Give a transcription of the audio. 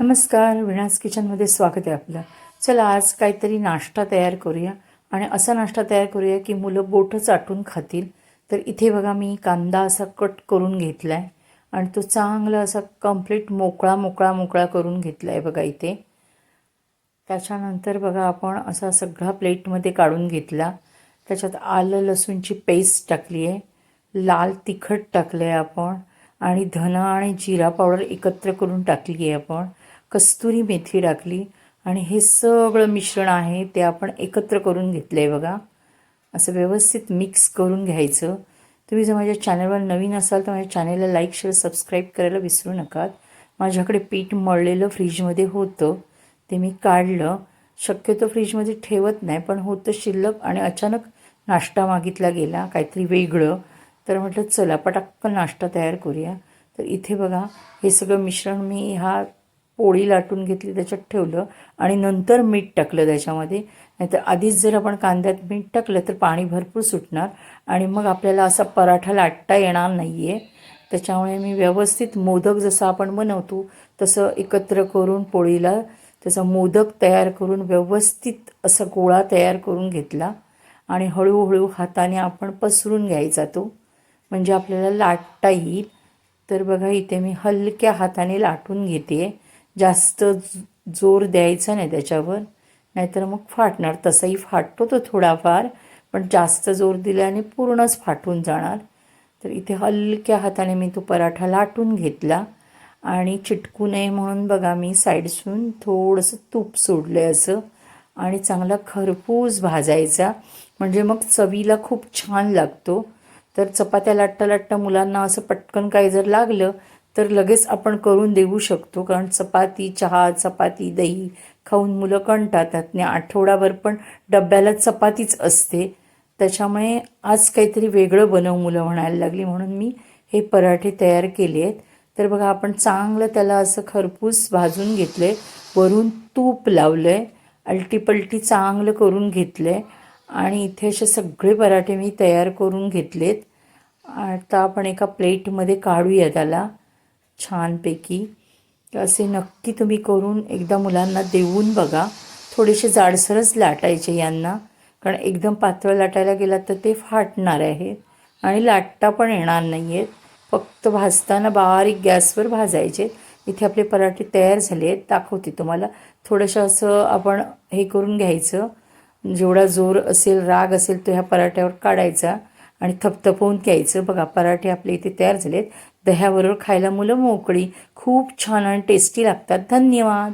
नमस्कार विणास किचनमध्ये स्वागत आहे आपलं. चला आज काहीतरी नाश्ता तयार करूया. आणि असा नाश्ता तयार करूया की मुलं बोटं चाटून खातील. तर इथे बघा मी कांदा असा कट करून घेतला आहे आणि तो चांगला असा कंप्लीट मोकळा मोकळा मोकळा करून घेतला आहे बघा इथे. त्याच्यानंतर बघा आपण असा सगळा प्लेटमध्ये काढून घेतला. त्याच्यात आलं लसूणची पेस्ट टाकली आहे. लाल तिखट टाकलं आहे आपण. आणि धना आणि जिरा पावडर एकत्र करून टाकली आहे आपण. कस्तुरी मेथी टाकली आणि हे सगळं मिश्रण आहे ते आपण एकत्र करून घेतलं आहे बघा. असं व्यवस्थित मिक्स करून घ्यायचं. तुम्ही जर माझ्या चॅनलवर नवीन असाल तर माझ्या चॅनलला लाईक शेअर सबस्क्राईब करायला विसरू नका माझ्याकडे पीठ मळलेलं फ्रीजमध्ये होतं. ते मी काढलं. शक्यतो फ्रीजमध्ये ठेवत नाही पण होतं शिल्लक आणि अचानक नाश्ता मागितला गेला काहीतरी वेगळं. तर म्हटलं चला पटाक्कन नाश्ता तयार करूया. तर इथे बघा हे सगळं मिश्रण मी हा पोळी लाटून घेतली त्याच्यात ठेवलं आणि नंतर मीठ टाकलं त्याच्यामध्ये. नाहीतर आधीच जर आपण कांद्यात मीठ टाकलं तर पाणी भरपूर सुटणार आणि मग आपल्याला असा पराठा लाटता येणार नाही आहे त्याच्यामुळे मी व्यवस्थित मोदक जसं आपण बनवतो तसं एकत्र करून पोळीला त्याचा मोदक तयार करून व्यवस्थित असा गोळा तयार करून घेतला आणि हळूहळू हाताने आपण पसरून घ्यायचा तो. म्हणजे आपल्याला लाटता येईल. तर बघा इथे मी हलक्या हाताने लाटून घेते. जास्त जोर द्यायचा नाही त्याच्यावर. नाहीतर मग फाटणार. तसाही फाटतो तो थोडाफार पण जास्त जोर दिल्याने पूर्णच फाटून जाणार. तर इथे हलक्या हाताने मी तो पराठा लाटून घेतला आणि चिटकू नये म्हणून बघा मी साईडसून थोडंसं तूप सोडलं आहे असं आणि चांगला खरपूस भाजायचा. म्हणजे मग चवीला खूप छान लागतो. तर चपात्या लाटता लाटता मुलांना असं पटकन काही जर लागलं तर लगेच आपण करून देऊ शकतो कारण चपाती चहा चपाती दही खाऊन मुलं कंटाळतात. आणि आठवडाभर पण डब्याला चपातीच असते. त्याच्यामुळे आज काहीतरी वेगळं बनव मुलं म्हणायला लागली. म्हणून मी हे पराठे तयार केले आहेत. तर बघा आपण चांगलं त्याला असं खरपूस भाजून घेतलं आहे वरून तूप लावलं आहे अलटीपलटी चांगलं करून घेतलं आहे आणि इथे असे सगळे पराठे मी तयार करून घेतलेत. आता आपण एका प्लेटमध्ये काढूया त्याला. छानपैकी. असे नक्की तुम्ही करून एकदा मुलांना देऊन बघा. थोडेसे जाडसरच लाटायचे यांना. कारण एकदम पातळ लाटायला गेला तर ते फाटणार आहेत. आणि लाटता पण येणार नाही आहेत फक्त भाजताना बारीक गॅसवर भाजायचे. इथे आपले पराठे तयार झाले आहेत. दाखवते तुम्हाला. थोडंसं असं आपण हे करून घ्यायचं. जेवढा जोर असेल राग असेल तो ह्या पराठ्यावर काढायचा. आणि थपथपवून घ्यायचं. बघा पराठे आपले इथे तयार झालेत. दह्याबरोबर खायला मुलं मोकळी. खूप छान आणि टेस्टी लागतात. धन्यवाद.